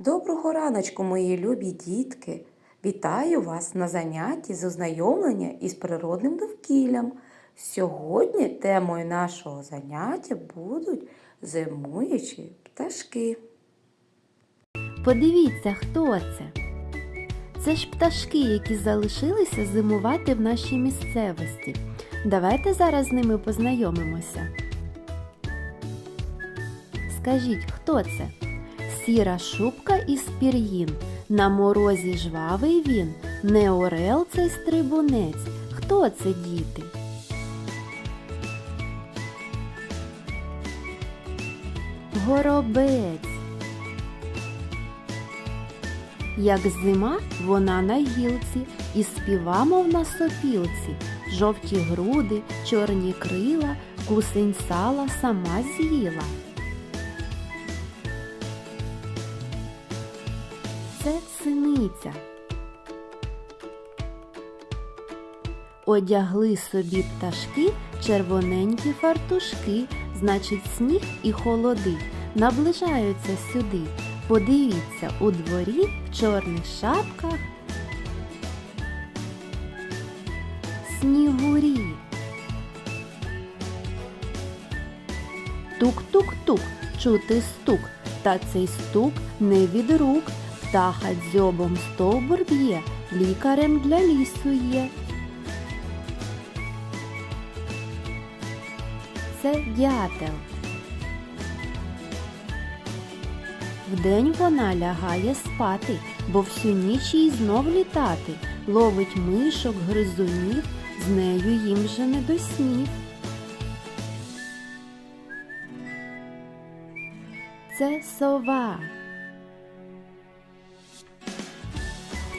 Доброго раночку, мої любі дітки! Вітаю вас на занятті з ознайомлення із природним довкіллям. Сьогодні темою нашого заняття будуть зимуючі пташки. Подивіться, хто це. Це ж пташки, які залишилися зимувати в нашій місцевості. Давайте зараз з ними познайомимося. Скажіть, хто це? Сіра шубка із пір'їн. На морозі жвавий він, не орел цей стрибунець. Хто це, діти? Горобець. Як зима, вона на гілці, і співа, мов на сопілці, жовті груди, чорні крила, кусень сала сама з'їла. Синиця. Одягли собі пташки червоненькі фартушки, значить, сніг і холоди наближаються сюди. Подивіться, у дворі в чорних шапках снігурі. Тук-тук-тук, чути стук, та цей стук не від рук. Птаха дзьобом стовбур б'є, лікарем для лісу є. Це дятел. Вдень вона лягає спати, бо всю ніч їй знов літати. Ловить мишок, гризунів, з нею їм вже не до снів. Це сова.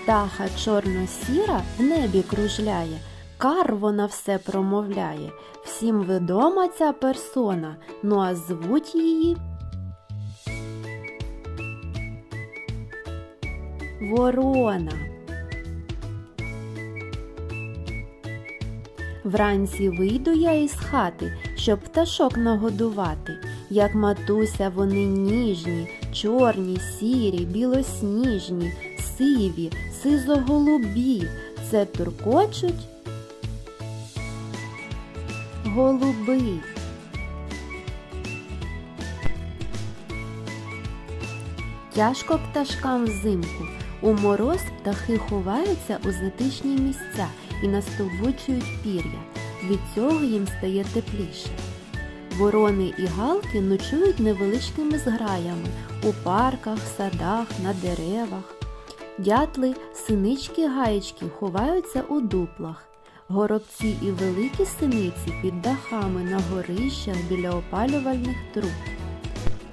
Птаха чорно-сіра в небі кружляє, кар вона все промовляє. Всім відома ця персона, ну а звуть її Ворона. Вранці вийду я із хати, щоб пташок нагодувати. Як матуся вони ніжні, чорні, сірі, білосніжні, сиві, сизо-голубі. Це туркочуть голуби. Тяжко пташкам взимку. У мороз птахи ховаються у затишні місця і настовбучують пір'я. Від цього їм стає тепліше. Ворони і галки ночують невеличкими зграями у парках, садах, на деревах. Дятли, синички гаєчки ховаються у дуплах. Горобці і великі синиці під дахами на горищах біля опалювальних труб.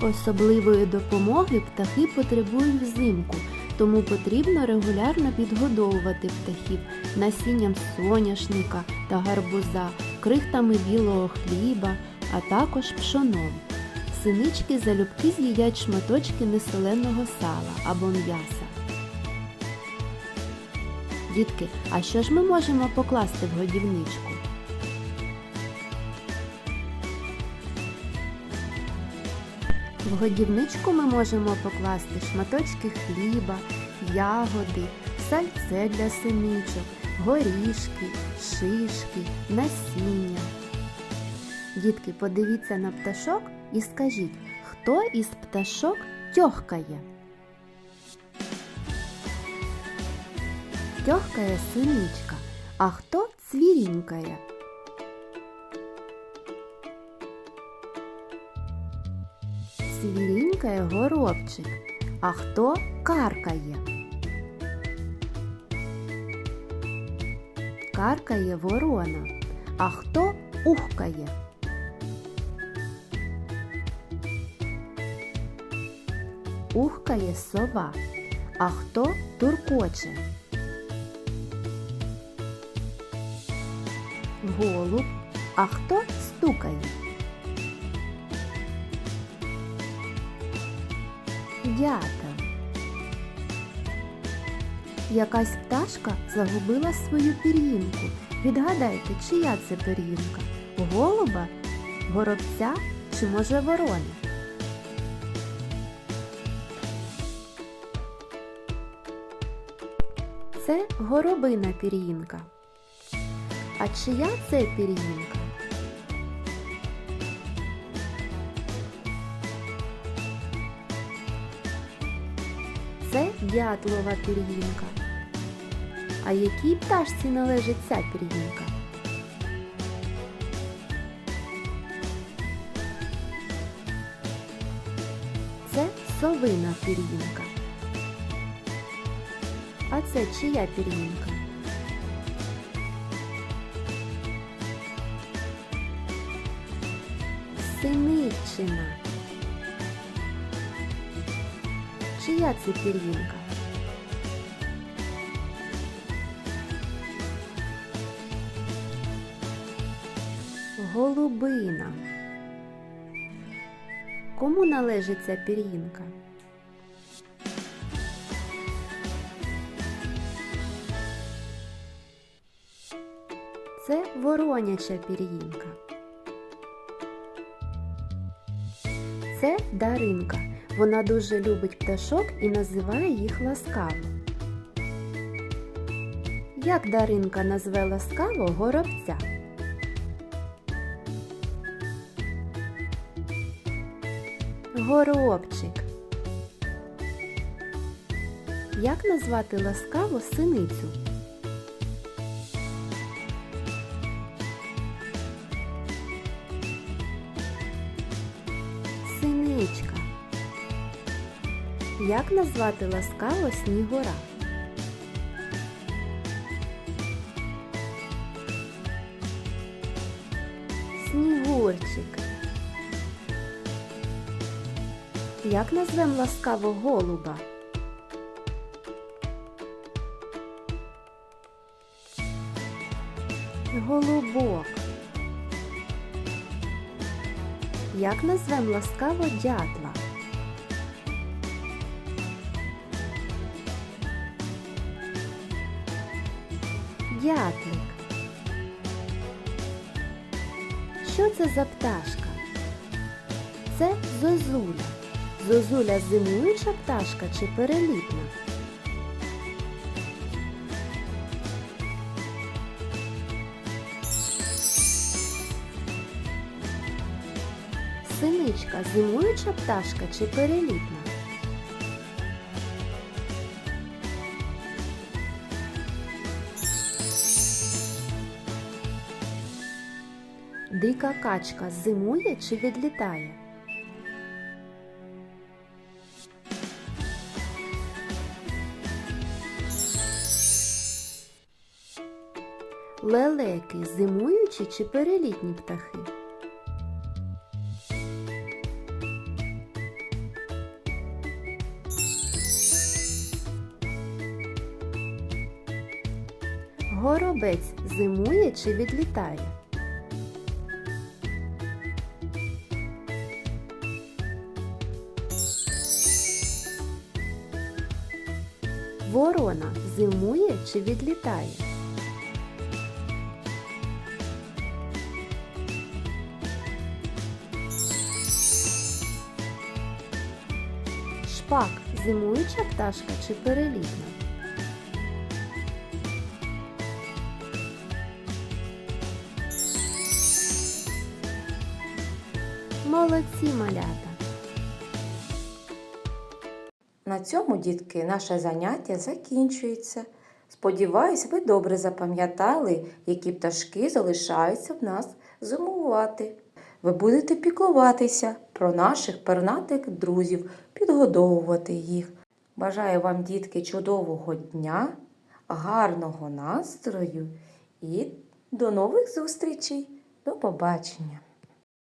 Особливої допомоги птахи потребують взимку, тому потрібно регулярно підгодовувати птахів насінням соняшника та гарбуза, крихтами білого хліба, а також пшоном. Синички залюбки з'їдять шматочки несоленого сала або м'яса. Дітки, а що ж ми можемо покласти в годівничку? В годівничку ми можемо покласти шматочки хліба, ягоди, сальце для синичок, горішки, шишки, насіння. Дітки, подивіться на пташок і скажіть, хто із пташок тьохкає? Тьохкає синичка, а хто цвірінькає? Цвірінькає горобчик, а хто каркає? Каркає ворона, а хто ухкає? Ухкає сова, а хто туркоче? голуб, а хто стукає. Д'ята. Якась пташка загубила свою пір'їнку. Відгадайте, чия це пір'їнка? Голуба, горобця чи може ворони? Це горобина пір'їнка. А чия це пір'їнка? Це дятлова пір'їнка. А якій пташці належить ця пір'їнка? Це совина пір'їнка. А це чия пір'їнка? Синиччина. Чия це пір'їнка? Голубина. Кому належить ця пір'їнка? Це вороняча пір'їнка. Це Даринка. Вона дуже любить пташок і називає їх ласкаво. Як Даринка назве ласкаво горобця? Горобчик. Як назвати ласкаво синицю? Синичка. Як назвати ласкаво снігура? Снігурчик. Як назвем ласкаво голуба? Голубок. Як назвем ласкаво дятла? Дятлик. Що це за пташка? Це зозуля. Зозуля зимуюча пташка чи перелітна? Синичка зимуюча пташка чи перелітна? Дика качка зимує чи відлітає? Лелеки зимуючі чи перелітні птахи? Горобець зимує чи відлітає? Ворона зимує чи відлітає? Шпак зимуюча пташка чи перелітна? Молодці малята! На цьому, дітки, наше заняття закінчується. Сподіваюсь, ви добре запам'ятали, які пташки залишаються в нас зимувати. Ви будете піклуватися про наших пернатих друзів, підгодовувати їх. Бажаю вам, дітки, чудового дня, гарного настрою і до нових зустрічей. До побачення!